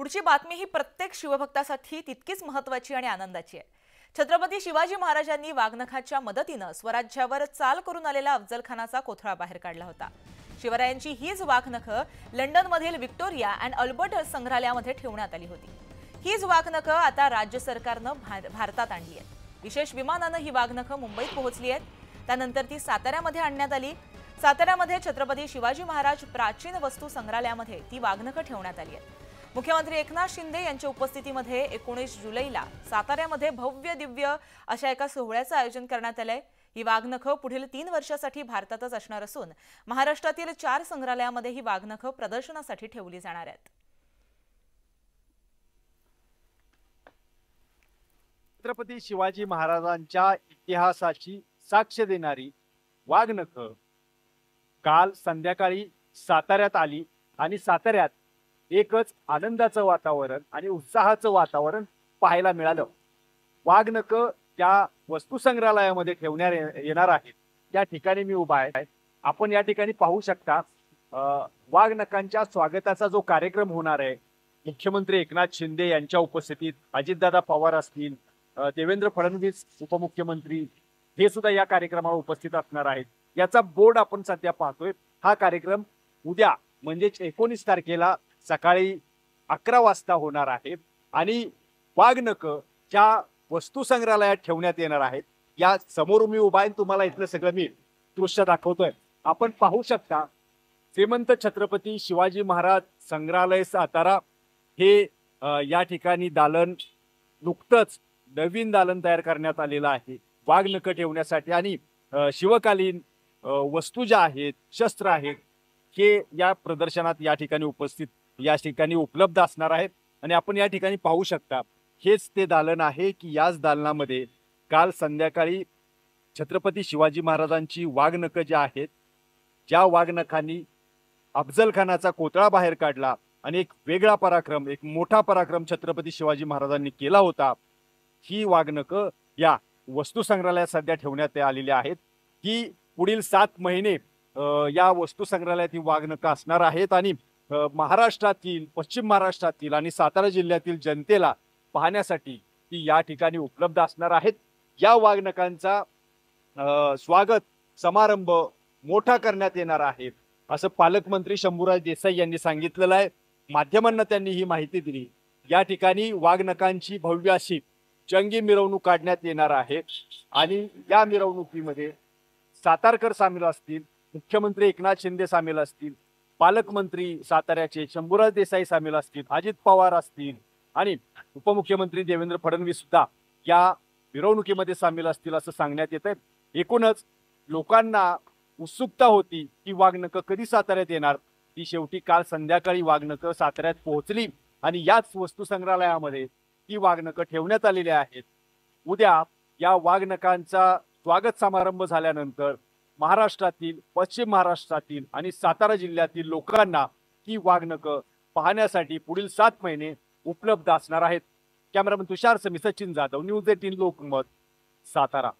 पुढची बातमी ही प्रत्येक शिवभक्तासाठी तितकीच महत्वाची आणि आनंदाची आहे. छत्रपती शिवाजी महाराजांनी वाघनखाच्या मदतीनं स्वराज्यावर चाल करून आलेला अफजलखानाचा कोथळा बाहेर काढला होता. शिवरायांची हीच वाघनखं लंडनमधील व्हिक्टोरिया अँड अल्बर्ट संग्रहालयामध्ये ठेवण्यात आली होती. हीच वाघनखं आता राज्य सरकारनं भारतात आणली आहेत विशेष विमानानं ही वाघनखं मुंबईत पोहोचली आहेत. त्यानंतर ती साताऱ्यामध्ये आणण्यात आली. साताऱ्यामध्ये छत्रपती शिवाजी महाराज प्राचीन वस्तू संग्रहालयामध्ये ती वाघनखं ठेवण्यात आली आहेत मुख्यमंत्री एकनाथ शिंदे यांच्या उपस्थितीमध्ये एकोणीस जुलैला साताऱ्यामध्ये भव्य दिव्य अशा एका सोहळ्याचं आयोजन करण्यात आलंय. ही वाघनखं पुढील तीन वर्षासाठी भारतातच असणार असून महाराष्ट्रातील चार संग्रहालयामध्ये ही वाघनखं प्रदर्शनासाठी ठेवली जाणार आहेत. छत्रपती शिवाजी महाराजांच्या इतिहासाची साक्ष देणारी वाघनख काल संध्याकाळी साताऱ्यात आली आणि साताऱ्यात एकच आनंदाचं वातावरण आणि उत्साहाचं वातावरण पाहायला मिळालं. वाघनक त्या वस्तू संग्रहालयामध्ये ठेवण्यात येणार आहेत. त्या ठिकाणी मी उभा आहे. आपण या ठिकाणी पाहू शकता वाघनकांच्या स्वागताचा जो कार्यक्रम होणार आहे मुख्यमंत्री एकनाथ शिंदे यांच्या उपस्थितीत अजितदादा पवार असतील देवेंद्र फडणवीस उपमुख्यमंत्री हे सुद्धा या कार्यक्रमावर उपस्थित असणार आहेत. याचा बोर्ड आपण सध्या पाहतोय. हा कार्यक्रम उद्या म्हणजेच एकोणीस तारखेला सकाळी अकरा वाजता होणार आहेत आणि वाघनक ज्या वस्तू संग्रहालयात ठेवण्यात येणार आहेत. या समोर मी उभा आहे तुम्हाला इथलं सगळं मी दृश्य दाखवतोय. आपण पाहू शकता श्रीमंत छत्रपती शिवाजी महाराज संग्रहालय सातारा हे या ठिकाणी दालन नुकतंच नवीन दालन तयार करण्यात आलेलं आहे. वाघनख ठेवण्यासाठी आणि शिवकालीन वस्तू ज्या आहेत शस्त्र आहेत हे या प्रदर्शनात या ठिकाणी उपस्थित या ठिकाणी उपलब्ध असणार आहेत. आणि आपण या ठिकाणी पाहू शकता हेच ते दालन आहे की याच दालनामध्ये काल संध्याकाळी छत्रपती शिवाजी महाराजांची वाघनखं ज्या आहेत ज्या वाघनखांनी अफजल खानाचा कोतळा बाहेर काढला आणि एक वेगळा पराक्रम एक मोठा पराक्रम छत्रपती शिवाजी महाराजांनी केला होता. ही वाघनक या वस्तू संग्रहालयात सध्या ठेवण्यात आलेली आहेत. ही पुढील सात महिने या वस्तू संग्रहालयात ही वाघनक असणार आहेत. आणि महाराष्ट्रातील पश्चिम महाराष्ट्रातील आणि सातारा जिल्ह्यातील जनतेला पाहण्यासाठी ती या ठिकाणी उपलब्ध असणार आहेत. या वाघनकांचा स्वागत समारंभ मोठा करण्यात येणार आहे असं पालकमंत्री शंभूराज देसाई यांनी सांगितलेलं आहे. माध्यमांना त्यांनी ही माहिती दिली. या ठिकाणी वाघनकांची भव्य अशी जंगी मिरवणूक काढण्यात येणार आहे आणि या मिरवणुकीमध्ये सातारकर सामील असतील मुख्यमंत्री एकनाथ शिंदे सामील असतील पालकमंत्री साताऱ्याचे शंभूराज देसाई सामील असतील अजित पवार असतील आणि उपमुख्यमंत्री देवेंद्र फडणवीस सुद्धा या मिरवणुकीमध्ये सामील असतील असं सांगण्यात येत आहे एकूणच लोकांना उत्सुकता होती की वाघनक कधी साताऱ्यात येणार? ती शेवटी काल संध्याकाळी वाघनक साताऱ्यात पोहोचली आणि याच वस्तू संग्रहालयामध्ये ती वाघनक ठेवण्यात आलेली आहेत. उद्या या वाघनकांचा स्वागत समारंभ झाल्यानंतर महाराष्ट्रातील पश्चिम महाराष्ट्रातील आणि सातारा जिल्ह्यातील लोकांना ही वाघनक पाहण्यासाठी पुढील सात महिने उपलब्ध असणार आहेत. Cameraman Tushar Sami Sachin Jadhav news eighteen Lokmat Satara.